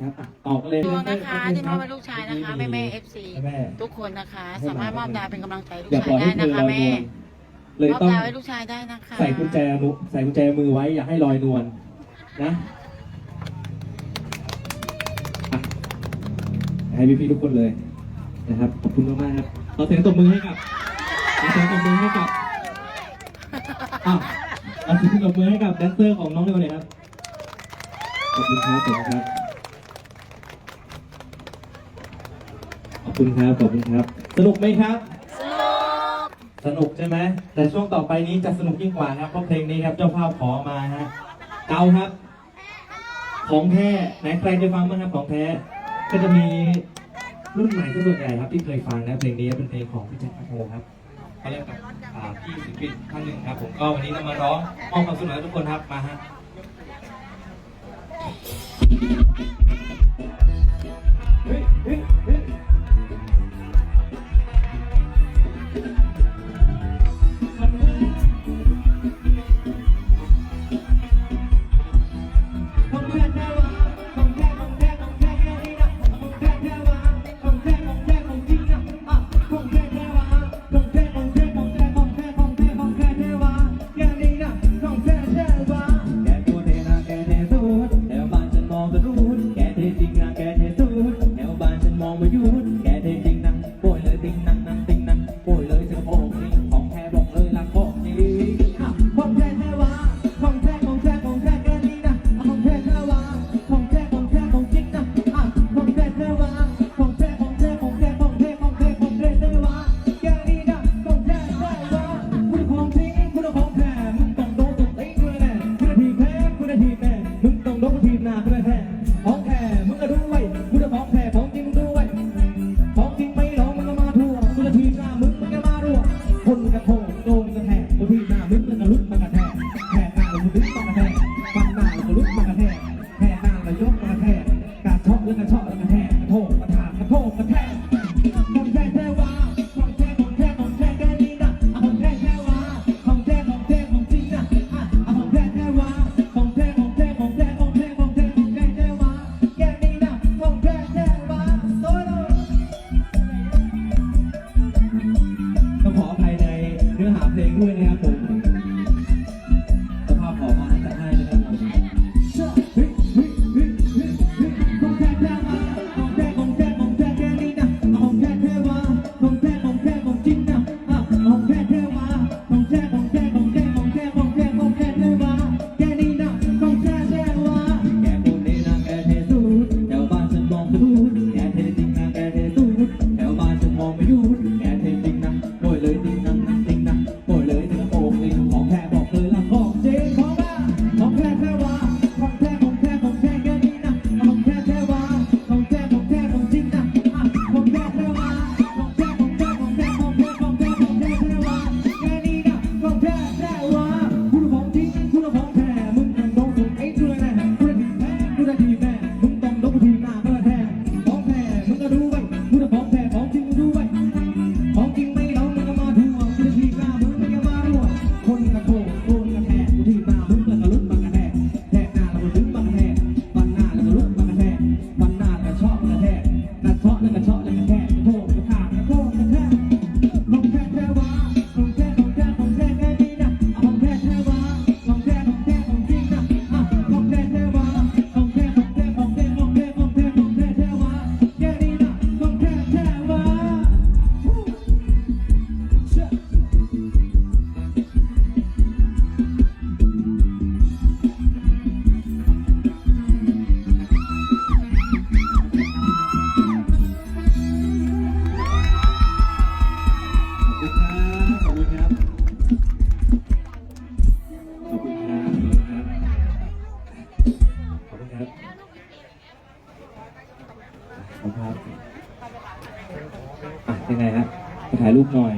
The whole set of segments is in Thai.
ครับอต่อกัเลยตัวนะคะที่มอบให้ลูกชายนะคะแม่แม่เอฟซีทุกคนนะคะ สามารถมอบดาวเป็นกำลังใจลูกชายได้นะคะแม่เลยมอบต้องให้ลูกชายได้นะคะใส่กุญแจมือใส่กุญแจมือไว้อย่าให้ลอยนวลนะให้พี่ๆทุกคนเลยนะครับขอบคุณมากครับเราเสียงตบมือให้กับเราเสียงตบมือให้กับเราเสียงตบมือให้กับแดนเซอร์ของน้องเร็วเลยครับขอบคุณครับขอบคุณครับ คุณครับ ขอบคุณครับ สนุกไหมครับ สนุก สนุกใช่ไหม แต่ช่วงต่อไปนี้จะสนุกยิ่งกว่าครับ เพราะเพลงนี้ครับ เจ้าภาพขอมาฮะ เกาครับ ของแท้ไหนใครเคยฟังบ้างครับของแท้ ก็จะมีรุ่นใหม่ที่ส่วนใหญ่ครับที่เคยฟังนะเพลงนี้เป็นเพลงของพี่แจ็คแมคโคครับเขาเรียกับอ่พี่ศิลปินท่านหนึ่งครับ ผมก็วันนี้นำมาร้องมอบความสนุกให้ทุกคนครับมาฮะเฮ้ยเฮ้ยเฮ้ย นะครับอะยังไงฮะถ่ายรูปหน่อย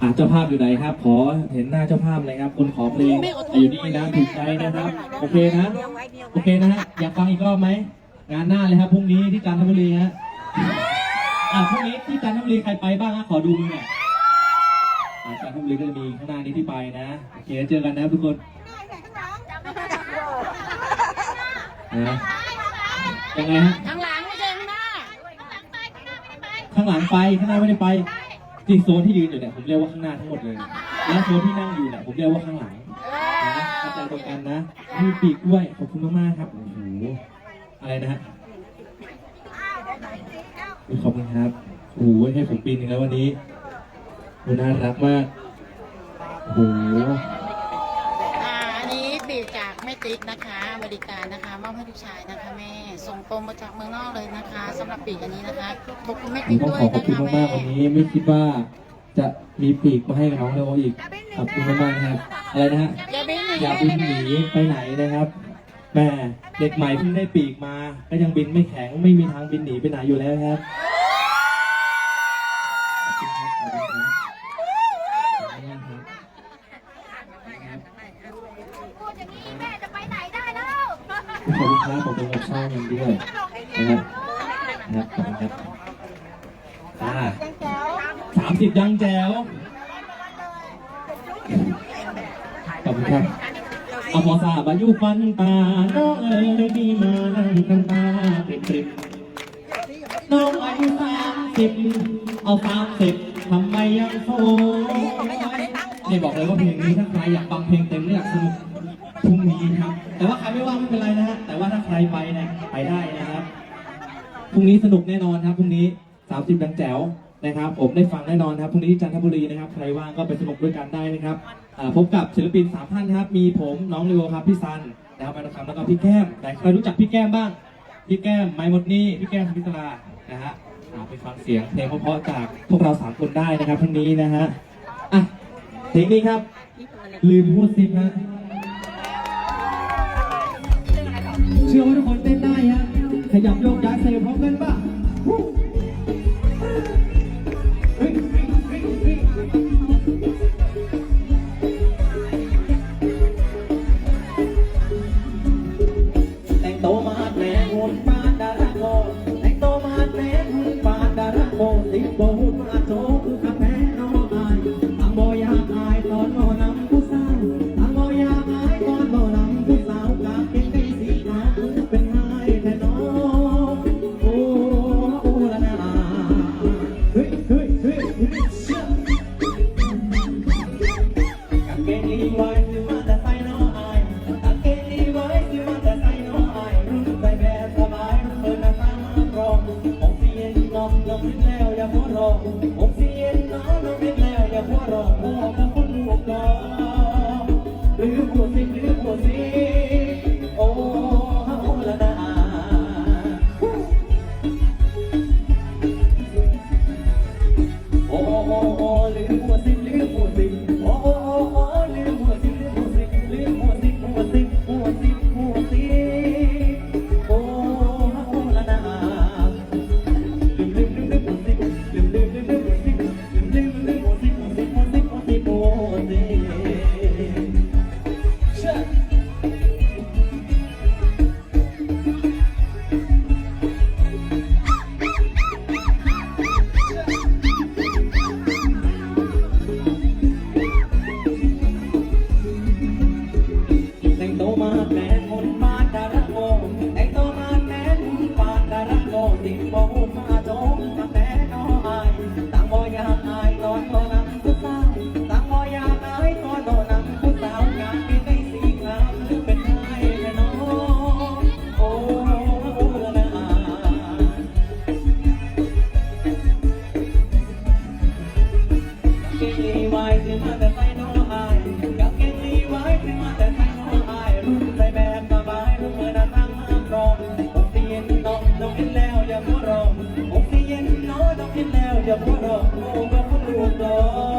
อะเจ้าภาพอยู่ไหนครับ ขอเห็นหน้าเจ้าภาพเลยครับคุณขอเพลงอยู่นี่นะถูกใจนะครับ โอเคนะ โอเคนะอยากฟังอีกรอบไหมงานหน้าเลยครับพรุ่งนี้ที่จันทบุรีฮะอะพรุ่งนี้ที่จันทบุรีใครไปบ้างฮะขอดูมือหน่อยอะจันทบุรีก็จะมีข้างหน้านี้ที่ไปนะโอเคเจอกันนะทุกคน นะยังไงฮะ ข้างหลังไม่ใช่ข้างหน้า ข้างหลังไปข้างหน้าไม่ได้ไปจริงโซนที่ยืนอยู่เนี่ยผมเรียกว่าข้างหน้าทั้งหมดเลยแล้วโซนที่นั่งอยู่เนี่ยผมเรียกว่าข้างหลังนะเข้าใจตรงกันนะมีปีกด้วยขอบคุณมากๆครับโอ้โหอะไรนะฮะอุ๊ยขอบคุณครับโอ้โหให้ผมปีนหนึ่งแล้ววันนี้โอ้น่ารักมากโอ้โห ติ๊กนะคะอเมริกานะคะมอบให้ลูกชายนะคะ แม่ส่งตรงมาจากเมืองนอกเลยนะคะสำหรับปีกอันนี้นะคะขอบคุณแม่ผมติ๊กต้องด้วยขอขอบนะคุณคะแม่มากๆวันนี้ไม่คิดว่าจะมีปีกมาให้กับน้องเลโออีกขอบคุณมากๆนะครับอะไรนะฮะ อย่าบินหนีอย่าแม่บินไม่หแม่นีไปไหนนะครับแม่เด็กใหม่เพิ่งได้ปีกมา ก็ยังบินไม่แข็งไม่มีทางบินหนีไปไหนอยู่แล้วครับขอบคุณครับขอบคุณครับขอบคุณมากครับ พูดอย่างนี้แม่จะไปไหนได้แล้ว ขอบ คุณครับขอบคุณรับช่องกันด้วยนะครับนะครับขอบคุณครับอ่าสามสิบยังแจ๋วขอบคุณครับเอาพอสาบายุฟันตาน้องเอ๋ยดีมานั่งกันตาปริบปริบน้องอายุสามสิบเอาสามสิบทำไมยังโสดนี่บอกเลยว่าเพลงนี้ถ้าใครอยากฟังเพลงเต็มและอยากสนุกพ รุ่งนี้ครับ แต่ว่าใครไม่ว่างไม่เป็นไรนะฮะ แต่ว่าถ้าใครไปเนี่ยไปได้นะครับ พรุ่งนี้สนุกแน่นอนครับ พรุ่งนี้ 30ดังแจ๋วนะครับ ผมได้ฟังแน่นอนครับ พรุ่งนี้จันทบุรีนะครับ ใครว่างก็ไปสนุกด้วยกันได้นะครับอ่าพบกับศิลปินสามท่านครับ มีผมน้องเลโอครับ พี่ซันนะครับมานะครับแล้วก็พี่แก้มแต่ใครรู้จักพี่แก้มบ้าง พี่แก้มไมค์หมดนี่ พี่แก้มพิศรานะฮะอ่าไปฟังเสียงเพลงเพราะๆจากพวกเราสามคนได้นะครับพรุ่งนี้นะฮะ อะเพลงนี้ครับ ลืมพูดซิปฮะ เชื่อว่าทุกคนเต้นได้ฮะขยับโยกย้ายเซลพร้อมกันป่ะา อย่ามัวรอผมสิเย็นน้อยต้องเห็นแล้วอย่ามัวรอโอ้ก็คนรูปหล่อ